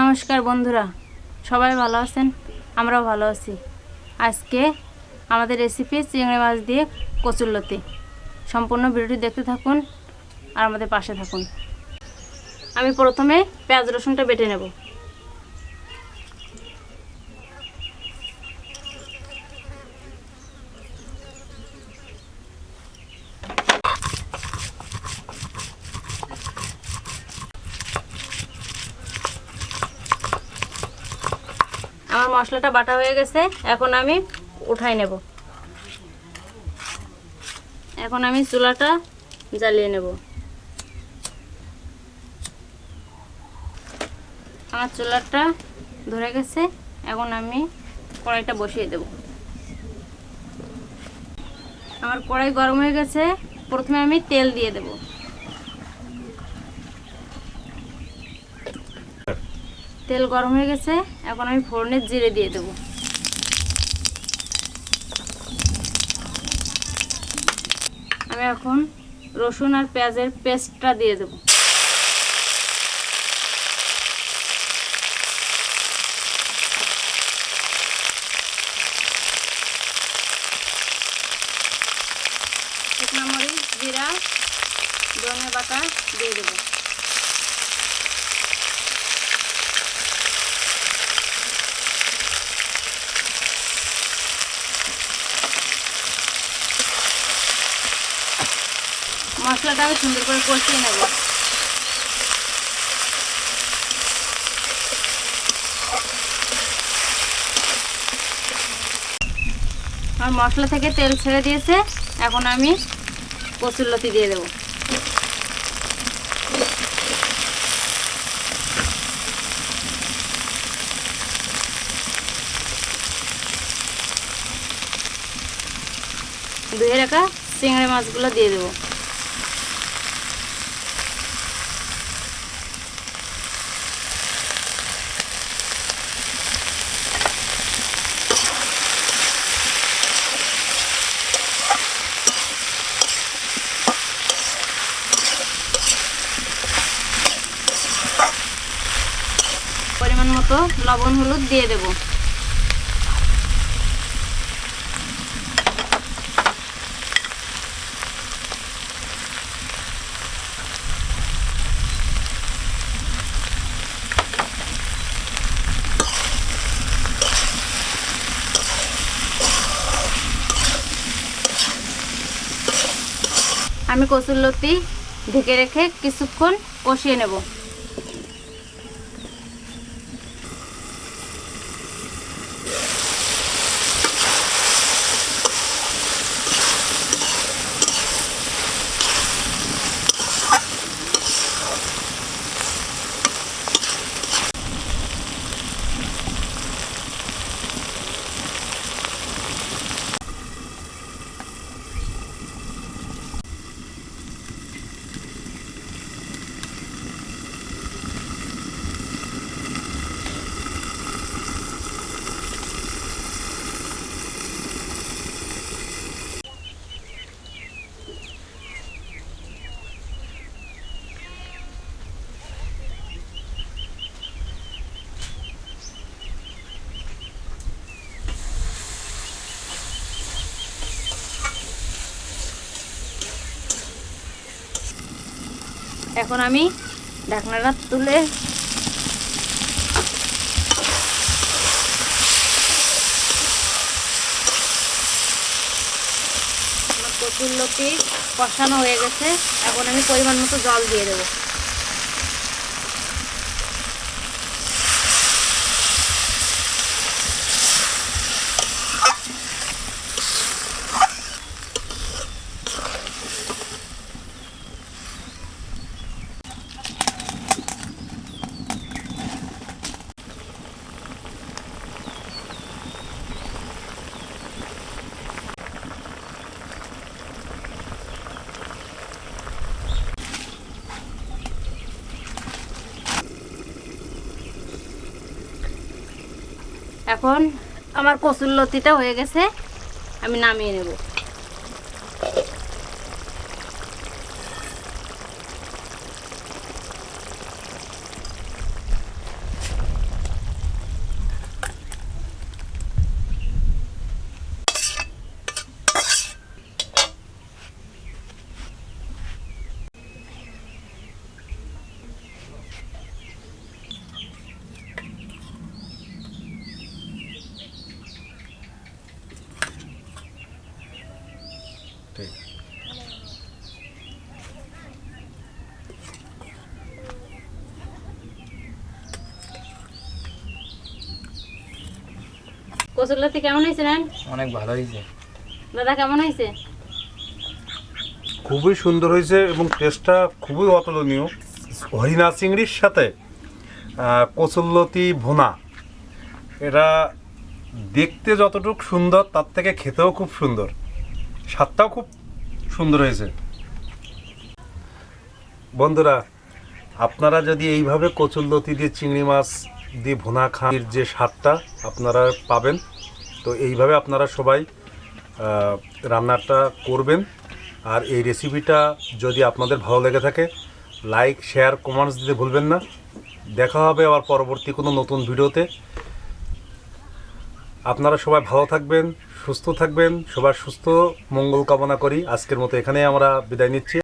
নমস্কার বন্ধুরা, সবাই ভালো আছেন? আমরাও ভালো আছি। আজকে আমাদের রেসিপি চিংড়ি মাছ দিয়ে কচুরলতি সম্পূর্ণ ভিডিওটি দেখতে থাকুন আর আমাদের পাশে থাকুন। আমি প্রথমে পেঁয়াজ রসুনটা বেটে নেব। আমার মশলাটা বাটা হয়ে গেছে, এখন আমি উঠাই নেব। এখন আমি চুলাটা জ্বালিয়ে নেব। আমার চুলাটা ধরে গেছে, এখন আমি কড়াইটা বসিয়ে দেব। আমার কড়াই গরম হয়ে গেছে, প্রথমে আমি তেল দিয়ে দেব। তেল গরম হয়ে গেছে, এখন আমি ফোড়নের জিরে দিয়ে দেব। আমি এখন রসুন আর পেঁয়াজের পেস্টটা দিয়ে দেব। শুকনো মরিচ, জিরা, ধনে বাটা দিয়ে দেবো। মশলাটা আমি সুন্দর করে কষিয়ে নেব। আমার মশলা থেকে তেল ছেড়ে দিয়েছে, এখন আমি কচুরলতি দিয়ে দেবো। ধুয়ে রাখা চিংড়ি মাছগুলো দিয়ে দেবো পরিমাণ মতো লবণ হলুদ দিয়ে দেবো। আমি কচুরলতি ঢেকে রেখে কিছুক্ষণ কষিয়ে নেব। এখন আমি ঢাকনাটা তুলে কচুর লোকটি কষানো হয়ে গেছে। এখন আমি পরিমাণ মতো জল দিয়ে দেবো। এখন আমার কচুর লতিটা হয়ে গেছে আমি নামিয়ে নেব। কচুরলতি কেমন হয়েছে নেন অনেক ভালো হয়েছে। দাদা কেমন হয়েছে? খুবই সুন্দর হয়েছে এবং টেস্টটা খুবই অতুলনীয়। হরিণা চিংড়ির সাথে কচুল্লতি ভুনা। এটা দেখতে যতটুকু সুন্দর তার থেকে খেতেও খুব সুন্দর। স্বাদটাও খুব সুন্দর হয়েছে। বন্ধুরা আপনারা যদি এইভাবে কচুল্লতি দিয়ে চিংড়ি মাছ দিয়ে ভুনা খান যে স্বাদটা আপনারা পাবেন, তো এইভাবে আপনারা সবাই রান্নাটা করবেন। আর এই রেসিপিটা যদি আপনাদের ভালো লেগে থাকে লাইক শেয়ার কমেন্টস দিতে ভুলবেন না। দেখা হবে আবার পরবর্তী কোনো নতুন ভিডিওতে। আপনারা সবাই ভালো থাকবেন, সুস্থ থাকবেন, সবার সুস্থ মঙ্গল কামনা করি। আজকের মতো এখানেই আমরা বিদায় নিচ্ছি।